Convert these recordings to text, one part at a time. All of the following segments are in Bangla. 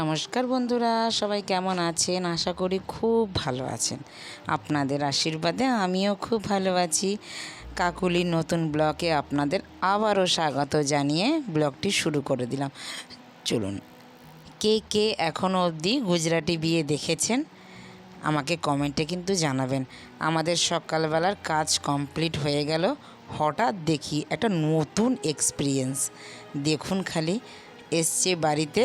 নমস্কার বন্ধুরা, সবাই কেমন আছেন? আশা করি খুব ভালো আছেন। আপনাদের আশীর্বাদে আমিও খুব ভালো আছি। কাকুলির নতুন ব্লকে আপনাদের আবারও স্বাগত জানিয়ে ব্লগটি শুরু করে দিলাম। চলুন, কে কে এখনও অবধি গুজরাটি বিয়ে দেখেছেন? আমাকে কমেন্টে কিন্তু জানাবেন। আমাদের সকালবেলার কাজ কমপ্লিট হয়ে গেল। হঠাৎ দেখি একটা নতুন এক্সপিরিয়েন্স দেখুন খালি, এসছে বাড়িতে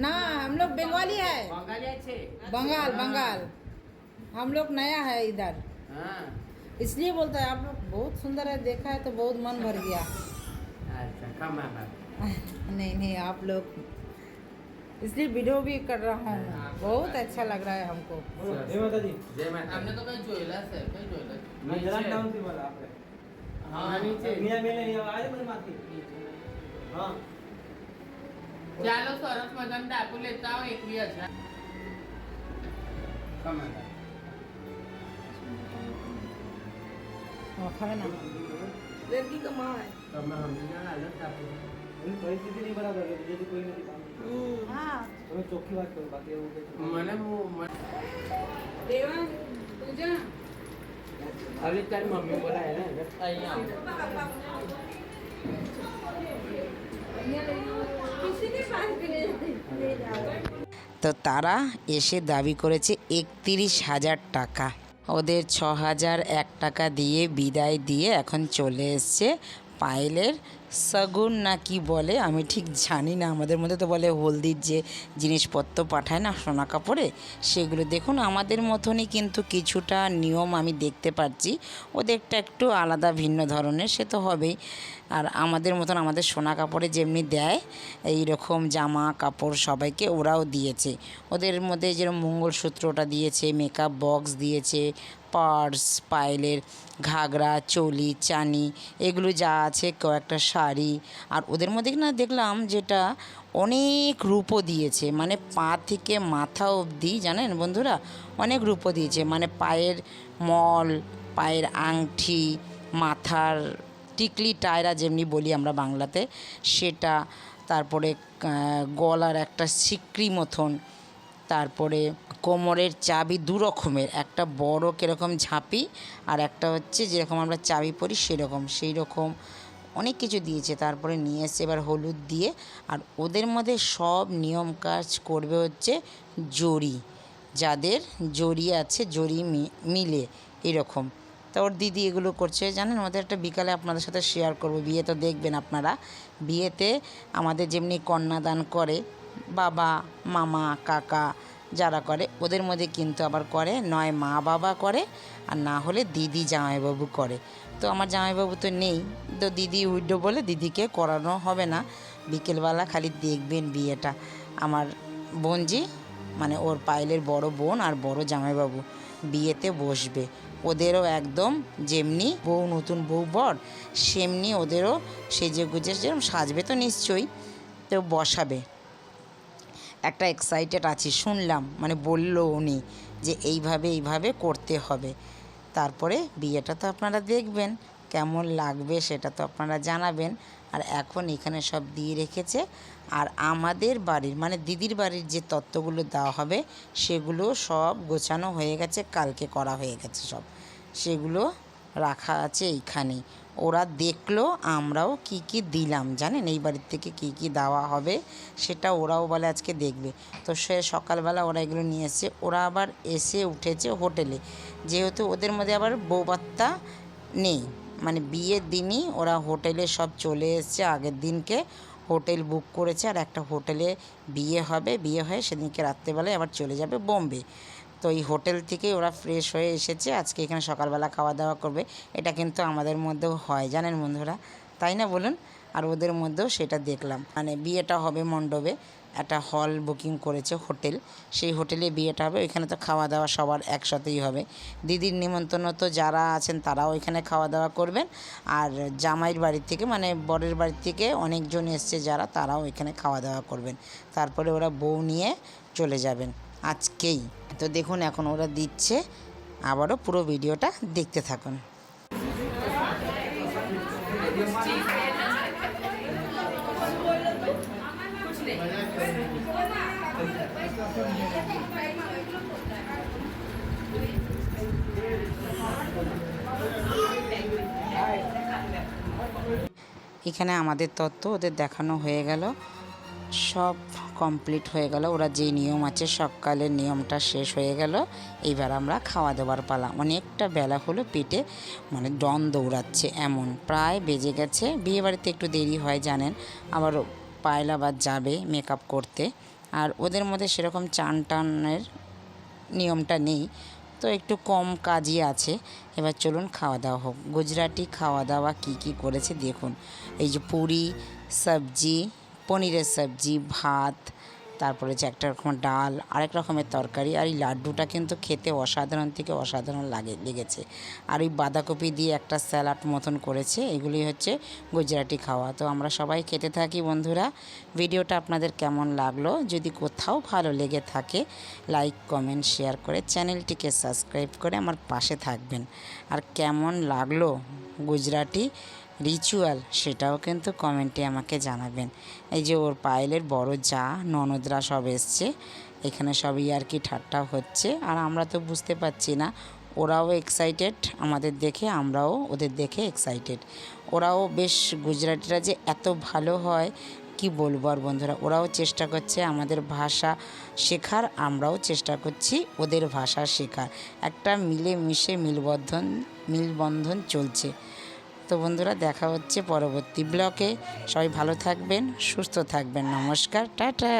ना हम लोग बंगाली है। बंगाल बंगाल हम लोग नया है इधर। इसलिए बोलता है आप लोग बहुत सुंदर है देखा है तो बहुत मन भर गया। नहीं नहीं आप लोग। इसलिए वीडियो भी कर रहा हूँ। बहुत अच्छा लग रहा है हमको। जय माता दी। जय माता हमने तो मैं जोइला से मैं जोइला मैं जरा डाउन से बोला आपने। હા નીચે. મિયા મેલે અહીંયા આવે બધામાંથી હા. ચાલો સરસ મજાનો ડાકુ લેતા આવો એકવી હજાર. બરાબર બીજી કોઈ નથી તમે ચોખ્ખી વાત કરો બાકી એવું મને પૂજા. अभी तेरी मम्मी बोला है ना आई তো তারা এসে দাবি করেছে একত্রিশ হাজার টাকা। ওদের ছ হাজার এক টাকা দিয়ে বিদায় দিয়ে এখন চলে এসছে পায়েলের সগুন না কি বলে, আমি ঠিক জানি না। আমাদের মধ্যে তো বলে হলদির যে জিনিসপত্র পাঠায় না সোনা কাপড়ে, সেগুলো দেখুন, আমাদের মতনই কিন্তু কিছুটা নিয়ম আমি দেখতে পাচ্ছি। ওদেরটা একটু আলাদা, ভিন্ন ধরনের, সে তো হবেই। আর আমাদের মতন আমাদের সোনা কাপড়ে যেমনি দেয় এই রকম জামা, কাপড় সবাইকে ওরাও দিয়েছে। ওদের মধ্যে যেরকম মঙ্গলসূত্রটা দিয়েছে মেকআপ বক্স দিয়েছে পার্স পায়েলের ঘাগরা, চলি, চানি, এগুলো যা আছে কয়েকটা শাড়ি। আর ওদের মধ্যে না দেখলাম যেটা অনেক রূপও দিয়েছে মানে পা থেকে মাথা অবধি, জানেন বন্ধুরা? অনেক রূপও দিয়েছে মানে পায়ের মল, পায়ের আংটি মাথার টিকলি টায়রা যেমনি বলি আমরা বাংলাতে, সেটা, তারপরে গলার একটা সিকরি মতন, তারপরে কোমরের চাবি দু রকমের, একটা বড় কীরকম ঝাঁপি আর একটা হচ্ছে যেরকম আমরা চাবি পরি সেরকম। সেই রকম অনেক কিছু দিয়েছে, তারপরে নিয়ে এসছে এবার হলুদ দিয়ে। আর ওদের মধ্যে সব নিয়ম কাজ করবে হচ্ছে জড়ি। যাদের জড়ি আছে, জড়ি মিলে এরকম। তা ওর দিদি এগুলো করছে, জানেন? আমাদের একটা বিকালে আপনাদের সাথে শেয়ার করব, বিয়ে তো দেখবেন আপনারা। বিয়েতে আমাদের যেমনি কন্যাদান করে, বাবা, মামা, কাকা যারা করে, ওদের মধ্যে কিন্তু আবার করে, নয় মা বাবা করে, আর না হলে দিদি জামাইবাবু করে। তো আমার জামাইবাবু তো নেই, তো দিদি উইডো বলে দিদিকে করানো হবে না। বিকেলবেলা খালি দেখবেন বিয়েটা। আমার বোনজি মানে ওর পায়েলের বড় বোন আর বড় জামাইবাবু, বিয়েতে বসবে। ওদেরও একদম যেমনি বউ নতুন বউ বর, সেমনি ওদেরও সেজে গুজে যেরকম সাজবে তো নিশ্চয়ই, তো বসাবে। একটা এক্সাইটেড আছি, শুনলাম মানে বলল উনি যে এইভাবে এইভাবে করতে হবে। তারপরে বিয়েটা তো আপনারা দেখবেন, কেমন লাগবে সেটা তো আপনারা জানাবেন। আর এখন এখানে সব দিয়ে রেখেছে। আর আমাদের বাড়ির মানে দিদির বাড়ির যে তত্ত্বগুলো দেওয়া হবে, সেগুলো সব গোছানো হয়ে গেছে, কালকে করা হয়ে গেছে সব। সেগুলো রাখা আছে এইখানেই। ওরা দেখল আমরাও কি কি দিলাম, জানেন? এই বাড়ির থেকে কি কি দেওয়া হবে সেটা ওরাও বলে আজকে দেখবে। তো সে সকালবেলা ওরা এগুলো নিয়ে এসছে। ওরা আবার এসে উঠেছে হোটেলে। যেহেতু ওদের মধ্যে আবার বৌবাত্তা নেই মানে বিয়ের দিনই ওরা হোটেলে সব চলে এসছে। আগের দিনকে হোটেল বুক করেছে আর একটা হোটেলে বিয়ে হবে। বিয়ে হয়ে সেদিনকে রাত্রেবেলায় আবার চলে যাবে বোম্বে। তো এই হোটেল থেকেই ওরা ফ্রেশ হয়ে এসেছে। আজকে এখানে সকালবেলা খাওয়া দাওয়া করবে। এটা কিন্তু আমাদের মধ্যেও হয়, জানেন বন্ধুরা? তাই না বলুন? আর ওদের মধ্যেও সেটা দেখলাম। মানে বিয়েটা হবে মণ্ডপে। একটা হল বুকিং করেছে হোটেল। সেই হোটেলে বিয়েটা হবে। ওইখানে তো খাওয়া দাওয়া সবার একসাথেই হবে। দিদির নিমন্ত্রণ তো যারা আছেন তারাও ওইখানে খাওয়া দাওয়া করবেন। আর জামাইয়ের বাড়ির থেকে মানে বরের বাড়ির থেকে অনেকজন এসছে যারা, তারাও এখানে খাওয়া দাওয়া করবেন। তারপরে ওরা বউ নিয়ে চলে যাবেন। আজকেই। তো দেখুন, এখন ওরা দিচ্ছে। আবারও পুরো ভিডিওটা দেখতে থাকুন। এখানে আমাদের তত্ত্ব ওদের দেখানো হয়ে গেল। সব কমপ্লিট হয়ে গেল। ওরা যে নিয়ম আছে, সকালের নিয়মটা শেষ হয়ে গেল। এইবার আমরা খাওয়া দাওয়ার পালা। অনেকটা বেলা হলো, পেটে মানে ডন দৌড়াচ্ছে এমন। প্রায় বেজে গেছে। বিয়েবাড়িতে একটু দেরি হয়, জানেন। আবার পায়লা বা যাবে মেকআপ করতে। আর ওদের মধ্যে সেরকম চান টানের নিয়মটা নেই। তো একটু কম কাজই আছে। এবার চলুন খাওয়া দাওয়া হোক। গুজরাটি খাওয়া দাওয়া কি কি করেছে দেখুন। এই যে পুরি, সবজি পনিরের সবজি, ভাত, তারপরে যে একটা রকম ডাল, আরেক রকমের তরকারি আর এই লাড্ডুটা কিন্তু খেতে অসাধারণ থেকে অসাধারণ লাগে, লেগেছে। আর ওই বাঁধাকপি দিয়ে একটা স্যালাড মতন করেছে এগুলি হচ্ছে গুজরাটি খাওয়া। তো আমরা সবাই খেতে থাকি বন্ধুরা। ভিডিওটা আপনাদের কেমন লাগল? যদি কোথাও ভালো লেগে থাকে, লাইক, কমেন্ট, শেয়ার করে চ্যানেলটিকে সাবস্ক্রাইব করে আমার পাশে থাকবেন। আর কেমন লাগল গুজরাটি রিচুয়াল সেটাও কিন্তু কমেন্টে আমাকে জানাবেন। এই যে ওর পায়েলের বড় যা, ননদরা সব এসছে, এখানে সবই আর কি ঠাট্টা হচ্ছে, আর আমরা তো বুঝতে পারছি না, ওরাও এক্সাইটেড আমাদের দেখে আমরাও ওদের দেখে এক্সাইটেড ওরাও বেশ গুজরাটিরা যে এত ভালো হয়, কি বলব আর বন্ধুরা, ওরাও চেষ্টা করছে আমাদের ভাষা শেখার, আমরাও চেষ্টা করছি ওদের ভাষা শেখার। একটা মিলে মিশে মিলবন্ধন মিলবন্ধন চলছে। তো বন্ধুরা দেখা হচ্ছে পরবর্তী ব্লকে। সবাই ভালো থাকবেন সুস্থ থাকবেন। নমস্কার টাটা।